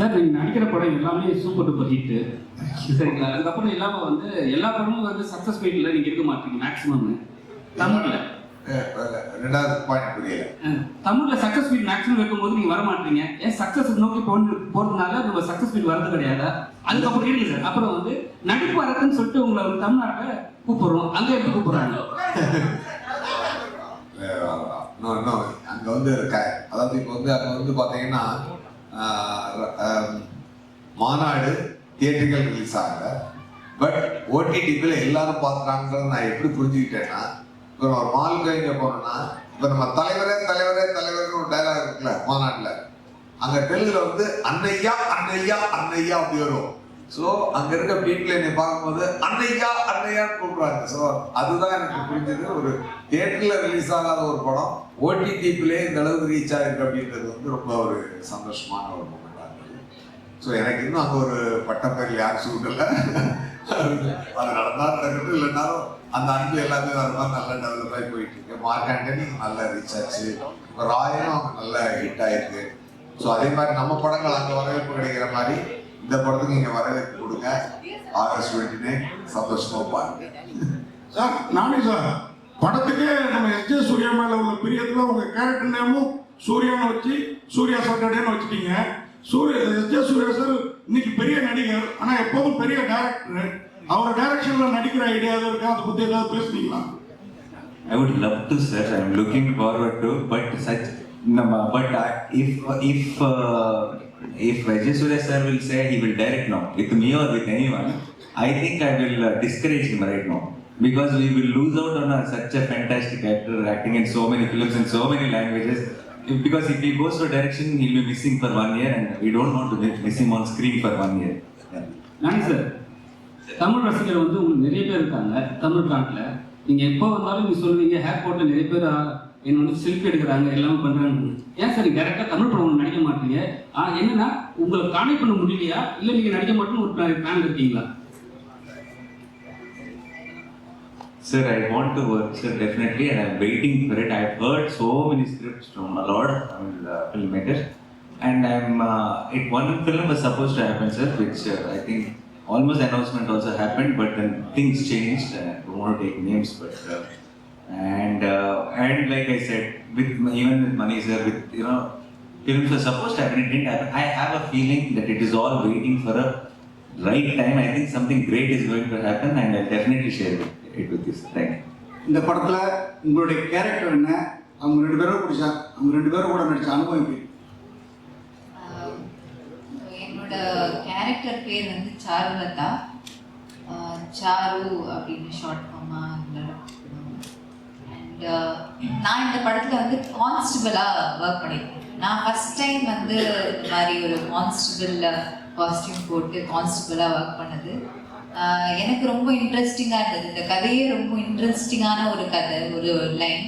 Sir நீங்கள் நடிக்கிற படம் எல்லாமே சூப்பர் டூப்பர் ஹிட்டு சரிங்களா? அதுக்கப்புறம் இல்லாமல் வந்து எல்லா படமும் வந்து சக்ஸஸ் மீட்டில் நீங்கள் இருக்க மாட்டீங்க மேக்ஸிமம் தமிழில். ரெண்டாவது பாயிண்ட் புரியல. தமிழில் சக்ஸஸ் மீட் மேக்ஸிமம் வைக்கும்போது நீங்கள் வர மாட்டீங்க. ஏன் சக்ஸஸ் நோக்கி போன போகிறதுனால நம்ம சக்ஸஸ் மீட் வரது கிடையாதா? அதுக்கப்புறம் இருக்கு சார். அப்புறம் வந்து நடிப்பு அரக்குன்னு சொல்லிட்டு உங்களை வந்து தமிழ்நாட்டில் கூப்பிடுறோம். அங்கே எப்படி கூப்பிடுறாங்க? அங்கே வந்து அதாவது இப்போ வந்து அங்கே வந்து பார்த்தீங்கன்னா மாநாடு தியேட்டர்கள் ரிலீஸ் ஆகல. பட் ஓடிடிபியில் எல்லாரும் பார்த்துட்டாங்கன்றத நான் எப்படி புரிஞ்சுக்கிட்டேன்னா இப்போ நம்ம ஒரு மாலுக்கு இங்கே போனோம்னா இப்போ நம்ம தலைவரே தலைவரே தலைவர்னு ஒரு டைலாக் இருக்குல்ல மாநாட்டில். அங்கே தெலுங்கில் வந்து அன்னையா அன்னையா அன்னையா அப்படி வரும். ஸோ அங்கே இருக்க வீட்டில் என்னை பார்க்கும்போது அன்னையா அன்னையான்னு கூப்பிட்றாங்க. ஸோ அதுதான் எனக்கு புரிஞ்சது. ஒரு தேட்டரில் ரிலீஸ் ஆகாத ஒரு படம் ஓடிடிபிலே இந்த அளவுக்கு ரீச் ஆகிருக்கு அப்படின்றது வந்து ரொம்ப ஒரு சந்தோஷமான ஒரு மூமெண்டாக இருந்தது. ஸோ எனக்கு இன்னும் அங்கே ஒரு பட்டப்பேரில் யாரும் சூழ்நிலை அது நடந்தா நடக்கட்டும் இல்லைனாலும் அந்த அன்பு எல்லாமே வர மாதிரி நல்லா டெவலப் ஆகி போயிட்டு இருக்கு. மார்க்காண்டனி நல்ல நல்லா ரீச் ஆச்சு. இப்போ ராயனும் அவங்க நல்லா ஹிட் ஆயிருக்கு. ஸோ அதே மாதிரி நம்ம படங்கள் அங்கே வரவேற்பு கிடைக்கிற மாதிரி இந்த படத்துக்கு இங்கே வரவேற்பு கொடுங்க. ஆகஸ்ட் டுவெண்ட்டி நைன் சந்தோஷமா பாருங்க சார் நானே சார் படத்துக்கே நம்ம எஸ் ஜே சூர்யா மேல உள்ள பிரியத்துல உங்க கேரக்டர் நேமும் சூர்யான்னு வச்சு சூர்யா சாட்டர்டேன்னு வச்சுட்டீங்க. Surya S J Surya sir இன்னைக்கு பெரிய நடிகர் ஆனா எப்போதும் பெரிய டைரக்டர் அவர் டைரக்ஷன்ல நடிக்கிற ஐடியா இருக்கா? அதை பத்தி ஏதாவது பேசுனீங்களா? I would love to, sir. I'm looking forward to, but such, no, but I, if if uh, if Vijay Surya sir will say he will direct now with me or with anyone, I think I will uh, discourage him right now because we will lose out on a, such a fantastic actor acting in so many films in so many languages. Because if he goes for direction, he'll be missing for one year, and we don't want to miss- him on screen for one year. Yeah. நானே sir Tamil ரசிகர் வந்து உங்களுக்கு நிறைய பேர் இருக்காங்க தமிழ்நாட்டில் நீங்கள் எப்போ வந்தாலும் நீங்கள் சொல்லுவீங்க ஹேர் போட்டில் நிறைய பேர் என்ன வந்து செல்ஃபி எடுக்கிறாங்க எல்லாமே பண்ணுறாங்க ஏன் சார் நீங்கள் டேரெக்டாக தமிழ் படம் ஒண்ணு நடிக்க மாட்டீங்க ஆ என்னன்னா உங்களை கான்டெக்ட் பண்ண முடியலையா இல்லை நீங்கள் நடிக்க மாட்டேன்னு ஒரு பிளான் இருக்கீங்களா Sir, I want to work, sir, definitely, and I'm waiting for it. I've heard so many scripts from a lot of Tamil uh, filmmakers, and I'm. Uh, it one film was supposed to happen, sir, which uh, I think almost announcement also happened, but then things changed. And I don't want to take names, but uh, and uh, and like I said, with even with money, sir, with you know, films were supposed to happen, it didn't happen. I have a feeling that it is all waiting for a right time. I think something great is going to happen, and I'll definitely share it, it with you. sir. Thank you. இந்த படத்துல உங்களுடைய character என்ன அவங்க ரெண்டு பேரும் பிடிச்சா அவங்க ரெண்டு பேரும் கூட நடிச்ச அனுபவம் எப்படி என்னோட கேரக்டர் பேர் வந்து சாருலதா சாரு அப்படின்னு ஷார்ட் நான் இந்த படத்தில் வந்து கான்ஸ்டபிளாக ஒர்க் பண்ணியிருக்கேன் நான் ஃபஸ்ட் டைம் வந்து இந்த மாதிரி ஒரு கான்ஸ்டபிள் காஸ்டியூம் போட்டு கான்ஸ்டபிளாக ஒர்க் பண்ணது. எனக்கு ரொம்ப இன்ட்ரெஸ்டிங்காக இருந்தது. இந்த கதையே ரொம்ப இன்ட்ரெஸ்டிங்கான ஒரு கதை ஒரு லைன்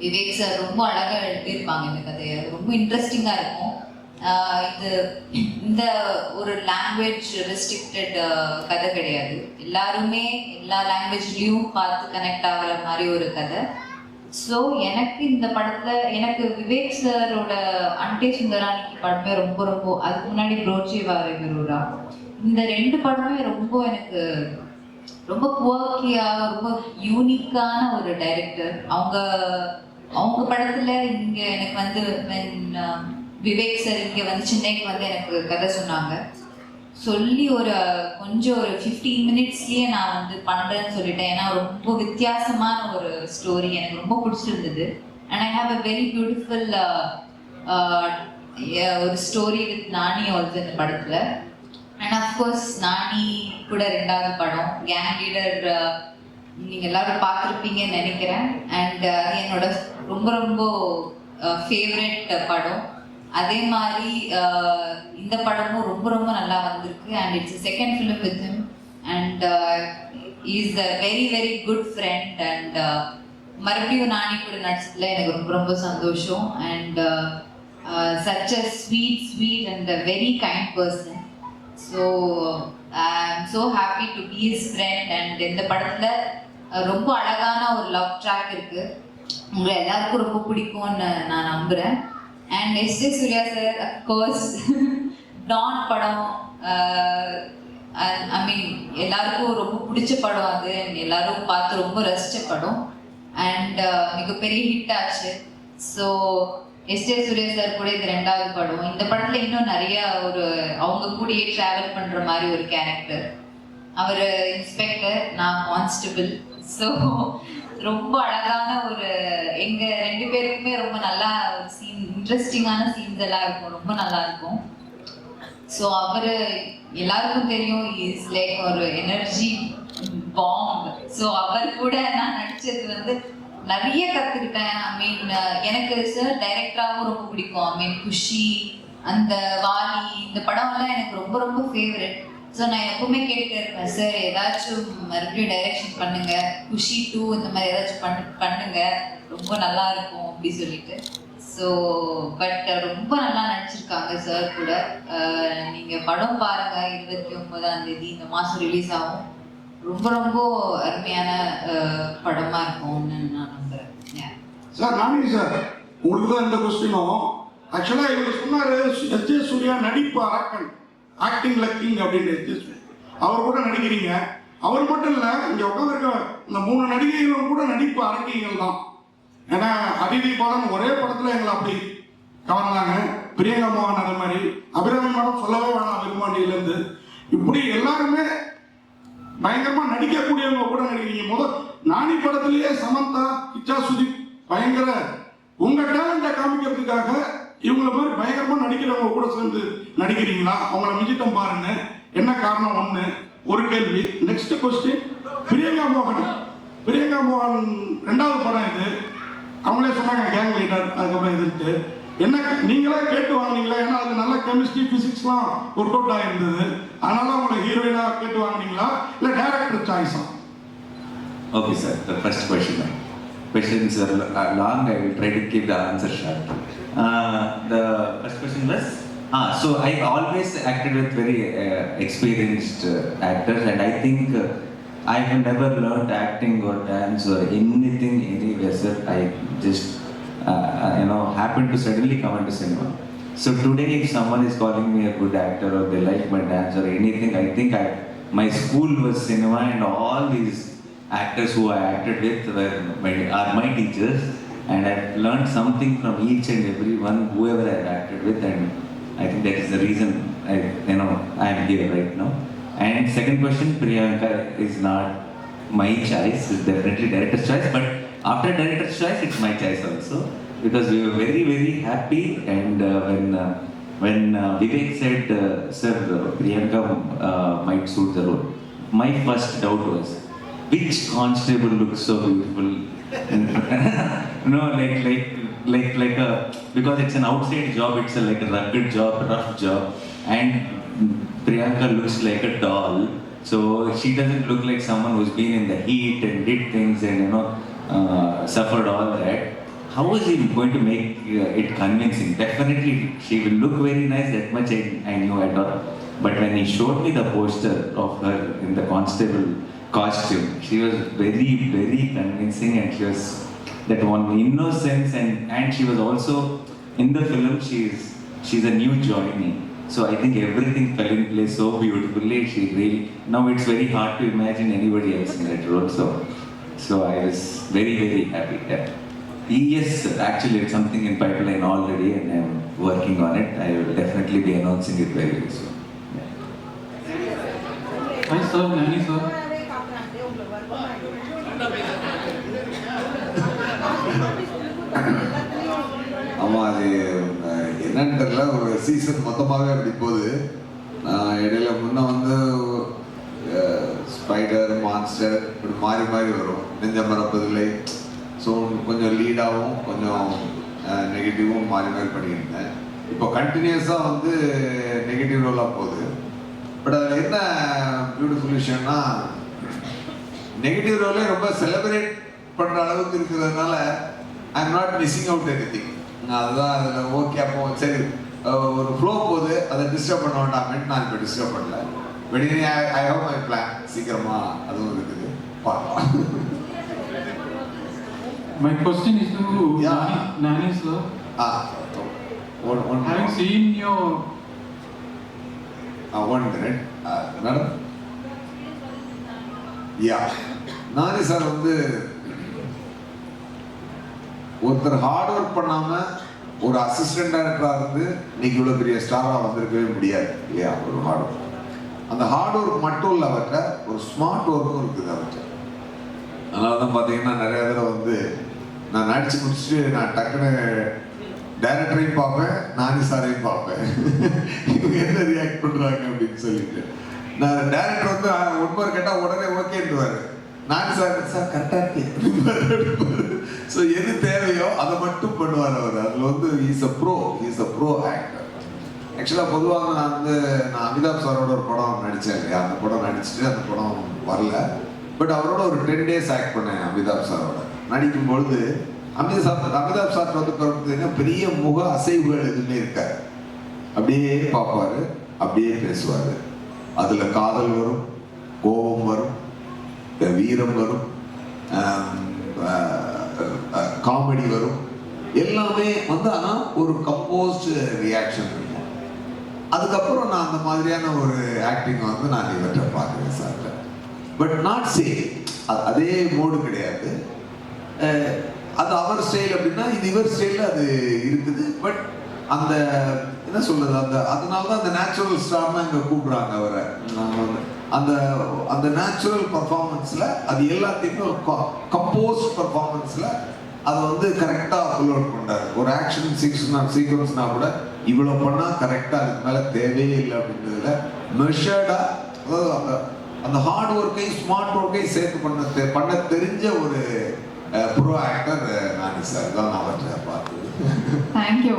விவேக் சார் ரொம்ப அழகாக எழுதியிருப்பாங்க இந்த கதையை. ரொம்ப இன்ட்ரெஸ்டிங்காக இருக்கும். இது இந்த ஒரு லாங்குவேஜ் ரெஸ்ட்ரிக்டட் கதை கிடையாது. எல்லாருமே எல்லா லாங்குவேஜ்லேயும் பார்த்து கனெக்ட் ஆகிற மாதிரி ஒரு கதை. ஸோ எனக்கு இந்த படத்தில் எனக்கு விவேக் சாரோட அண்டே சுந்தரானிக்கு படமே ரொம்ப ரொம்ப அதுக்கு முன்னாடி புரோச்சி வாரி இந்த ரெண்டு படமே ரொம்ப எனக்கு ரொம்ப குவாக்கியாக ரொம்ப யூனிக்கான ஒரு டைரக்டர் அவங்க அவங்க படத்தில் இங்கே எனக்கு வந்து when, விவேக் சார் இங்கே வந்து சென்னைக்கு வந்து எனக்கு கதை சொன்னாங்க. சொல்லி ஒரு கொஞ்சம் ஒரு ஃபிஃப்டீன் மினிட்ஸ்லேயே நான் வந்து பண்ணுறேன்னு சொல்லிட்டேன். ஏன்னா ரொம்ப வித்தியாசமான ஒரு ஸ்டோரி எனக்கு ரொம்ப பிடிச்சிருந்தது. And I have a very beautiful ஒரு ஸ்டோரி வித் நானி ஆல்சோ இந்த படத்தில். அண்ட் அஃப்கோர்ஸ் நானி கூட ரெண்டாவது படம். கேங் லீடர் நீங்கள் எல்லாரும் பார்த்துருப்பீங்கன்னு நினைக்கிறேன். அண்ட் uh, அது என்னோட ரொம்ப ரொம்ப uh, ஃபேவரட் படம். அதே மாதிரி இந்த படமும் ரொம்ப ரொம்ப நல்லா வந்திருக்கு. And it's second film with him and is a very very good friend and மறுபடியும் நானே கூட நடிச்சதுல எனக்கு ரொம்ப ரொம்ப சந்தோஷம். And such a sweet sweet and a very kind person so I am so happy to be his friend and இந்த படத்தில் ரொம்ப அழகான ஒரு லவ் ட்ராக் இருக்குது உங்களை எல்லாருக்கும் ரொம்ப பிடிக்கும்னு நான் நம்புகிறேன் and S J Surya sir of course Don படம் uh, ஐ மீன் எல்லாருக்கும் ரொம்ப பிடிச்ச படம் அது. அண்ட் எல்லாரும் பார்த்து ரொம்ப ரசிச்ச படம். அண்ட் uh, மிகப்பெரிய ஹிட் ஆச்சு. So S J Surya sir கூட இது ரெண்டாவது படம். இந்த படத்துல இன்னும் நிறைய ஒரு அவங்க கூடயே டிராவல் பண்ற மாதிரி ஒரு கேரக்டர் அவர் இன்ஸ்பெக்டர் நான் கான்ஸ்டபிள் ஸோ ரொம்ப அழகான ஒரு எங்க ரெண்டு பேருக்குமே ரொம்ப நல்லா ஒரு சீன் இன்ட்ரெஸ்டிங்கான சீன்ஸ் எல்லாம் இருக்கும். ரொம்ப நல்லா இருக்கும். ஸோ அவர் எல்லாருக்கும் தெரியும் இஸ் லைக் ஒரு எனர்ஜி பாம்ப் ஸோ அவர் கூட நான் நடிச்சது வந்து நிறைய கற்றுக்கிட்டேன் ஐ மீன் எனக்கு சார் டைரக்டராகவும் ரொம்ப பிடிக்கும். ஐ மீன் குஷி அந்த வாலி இந்த படம்லாம் எனக்கு ரொம்ப ரொம்ப ஃபேவரட் ஸோ நான் எப்பவுமே கேட்டுட்டு இருப்பேன் சார் ஏதாச்சும் மறுபடியும் டைரக்ஷன் பண்ணுங்க. குஷி டூ இந்த மாதிரி ஏதாச்சும் பண்ணு பண்ணுங்க. ரொம்ப நல்லா இருக்கும் அப்படி சொல்லிட்டு. ஸோ பட் ரொம்ப நல்லா நடிச்சிருக்காங்க சார் கூட. நீங்கள் படம் பாருங்க இருபத்தி ஒன்பதாம் தேதி இந்த மாதம் ரிலீஸ் ஆகும். ரொம்ப ரொம்ப அருமையான படமாக இருக்கும்னு நான் நம்புறேன். சார் நானி சார் உங்களுக்கு தான் இந்த கொஸ்டினும் ஆக்சுவலாக இவர் சொன்னார் எஸ் ஜே சூர்யா நடிப்பு அரக்கன் ஆக்டிங் லக்கிங் அப்படின்னு எஸ் ஜே சூர்யா. அவர் கூட நடிக்கிறீங்க. அவர் மட்டும் இல்லை இங்கே உட்காந்துருக்க இந்த மூணு நடிகைகளும் கூட நடிப்பு அரக்கிகள் தான். ஏன்னா அபிவி பாலன் ஒரே படத்தில் எங்களை அப்படி கவர்ந்தாங்க. பிரியங்கா மோகன் அது மாதிரி. அபிராமி மேடம் சொல்லவே வேணாம் விரும்பாண்டியிலேருந்து இப்படி எல்லாருமே பயங்கரமா நடிக்கக்கூடியவங்க கூட நடிக்கிறீங்க. முதல் நானி படத்திலேயே சமந்தா கிச்சா சுதீப் பயங்கர உங்க டேலண்ட காமிக்கிறதுக்காக இவங்கள மாதிரி பயங்கரமா நடிக்கிறவங்க கூட சேர்ந்து நடிக்கிறீங்களா? அவங்கள மிஞ்சிட்டம் பாருங்க. என்ன காரணம் ஒண்ணு? ஒரு கேள்வி. நெக்ஸ்ட் கொஸ்டின் பிரியங்கா மோகன் பிரியங்கா மோகன் ரெண்டாவது படம் இது. அவங்களே சொன்னாங்க கேங் லீடர் அதுக்கப்புறம் எதிர்த்து என்ன நீங்களா கேட்டு வாங்கினீங்களா ஏன்னா அது நல்ல கெமிஸ்ட்ரி பிசிக்ஸ்லாம் ஒர்க் அவுட் ஆகிருந்தது அதனால உங்களை ஹீரோயினா கேட்டு வாங்கினீங்களா இல்லை director சாய்ஸா okay sir the first question தான் sir long I will try to keep the answer short the first question was ah so I always acted with very experienced actors and I think I have never learned acting or dance or anything anywhere, sir. I just uh, you know happened to suddenly come into cinema. So today, if someone is calling me a good actor or they like my dance or anything, I think I my school was cinema, and all these actors who I acted with were my, are my teachers, and I've learned something from each and every one, whoever I've acted with, and I think that is the reason I, you know, I am here right now. And second question, Priyanka is not my choice, it's definitely director's choice, but after director's choice, it's my choice also, because we were very, very happy, and uh, when uh, when uh, Vivek said, uh, sir, uh, Priyanka uh, might suit the role, my first doubt was, which constable looks so beautiful? no, like like like like a because it's an outside job, it's a, like a rugged job, rough job, and Priyanka looks like a doll. So she doesn't look like someone who's been in the heat and did things and you know uh, suffered all that. How is he going to make uh, it convincing? Definitely, she will look very nice. That much I, I knew at all. But when he showed me the poster of her in the constable costume, she was very, very convincing, and she was that one innocence, and and she was also in the film. She's she's a new joining. So I think everything fell in place so beautifully. She really now it's very hard to imagine anybody else in that role. So so I was very very happy. Yeah. Yes, actually it's something in pipeline already, and I'm working on it. I will definitely be announcing it very very soon. Yeah. Hi sir, Nani sir. ஆமா அது அஹ், என்னன்னு தெரியல ஒரு season மொத்தமாகவே அப்படி போகுது. நான் இடையில முன்ன வந்து ஸ்பைடர் மான்ஸ்டர் இப்படி மாறி மாறி வரும். நெஞ்ச மறப்பதில்லை ஸோ கொஞ்சம் லீடாகவும் கொஞ்சம் நெகட்டிவும் மாறி மாறி பண்ணியிருந்தேன். இப்போ கண்டினியூஸாக வந்து நெகட்டிவ் ரோலாக போகுது. பட் அதில் என்ன பியூட்டிஃபுல் விஷயம்னா நெகட்டிவ் ரோலே ரொம்ப செலிப்ரேட் பண்ணுற அளவுக்கு இருக்கிறதுனால I am not missing out anything அதுதான் அதில் ஓகே அப்போ சரி ஒரு ஃப்ளோ போகுது அதை டிஸ்டர்ப் பண்ண வேண்டாமேன்னு நான் இப்போ டிஸ்டர்ப் பண்ணல. பட் இனி ஐ ஹவ் மை பிளான் சீக்கிரமாக அதுவும் இருக்குது. பார்க்கலாம். My question is to Yeah. Nani, Nani sir. Ah one one Having seen your madam yeah Nani sir வந்து ஒருத்தர் ஹார்ட் ஒர்க் பண்ணாம ஒரு அசிஸ்டன்ட் டைரக்டரா இருந்து இன்னைக்கு இவ்வளவு பெரிய ஸ்டாரா வந்திருக்கவே முடியாது. இல்லையா? ஒரு ஹார்ட் ஒர்க் அந்த ஹார்ட் ஒர்க் மட்டும் இல்ல அவர்கிட்ட ஒரு ஸ்மார்ட் ஒர்க்கும் இருக்குது அவர்கிட்ட. அதனால தான் பார்த்தீங்கன்னா நிறைய தடவை வந்து நான் நடிச்சு முடிச்சுட்டு நான் டக்குன்னு டைரக்டரையும் பார்ப்பேன் நானி சாரையும் பார்ப்பேன். இவங்க என்ன ரியாக்ட் பண்றாங்க அப்படின்னு சொல்லிட்டு. நான் டைரக்டர் வந்து ஒன்பது கேட்டால் உடனே ஓகேன்ட்டுவாரு நான் சார் சார் கரெக்டாக இருக்கு. ஸோ எது தேவையோ அதை மட்டும் பண்ணுவார் அவர். அதில் வந்து is a bro is a bro actor ஆக்சுவலாக பொதுவாக நான் வந்து நான் அமிதாப் சாரோட ஒரு படம் நடித்தேன் இல்லையா? அந்த படம் நடிச்சுட்டு அந்த படம் வரல. பட் அவரோட ஒரு டென் டேஸ் ஆக்ட் பண்ணேன் அமிதாப் சாரோட. நடிக்கும் பொழுது அமிதாப் அமிதாப் சார் வந்து பார்த்தீங்கன்னா பெரிய முக அசைவுகள் எதுவுமே இருக்காரு அப்படியே பார்ப்பாரு அப்படியே பேசுவார். அதில் காதல் வரும் கோபம் வரும் வீரம் வரும் காமெடி வரும். எல்லாமே வந்து ஆனால் ஒரு கம்போஸ்டு ரியாக்ஷன் இருக்கும். அதுக்கப்புறம் நான் அந்த மாதிரியான ஒரு ஆக்டிங் வந்து நான் இவற்றை பார்க்குறேன் சார். பட் நாட் சே அதே மோடு கிடையாது. அது அவர் ஸ்டைல் அப்படின்னா இது இவர் ஸ்டைலில் அது இருக்குது. பட் அந்த என்ன சொல்றது அந்த அதனால தான் அந்த நேச்சுரல் ஸ்டார்னு அங்கே கூப்பிடுறாங்க அவரை. அஹ் அந்த அந்த நேச்சுரல் பர்ஃபார்மன்ஸில் அது எல்லாத்தையுமே ஒரு கம்போஸ் பர்ஃபார்மன்ஸில் அதை வந்து கரெக்டாக அப்லோட் பண்ணார் ஒரு ஆக்ஷன் சீக்வன்ஸ்னா சீக்வன்ஸ்னா கூட இவ்வளோ பண்ணால் கரெக்டாக அதுக்கு மேலே தேவையே இல்லை அப்படின்றதுல மெஷர்டாக அதாவது அந்த அந்த ஹார்ட் ஒர்க்கையும் ஸ்மார்ட் ஒர்க்கையும் சேர்த்து பண்ண தெ- பண்ண தெரிஞ்ச ஒரு ப்ரோ ஆக்டர் நானி சார் தான் நான் அவற்றை பார்த்தது தேங்க்யூ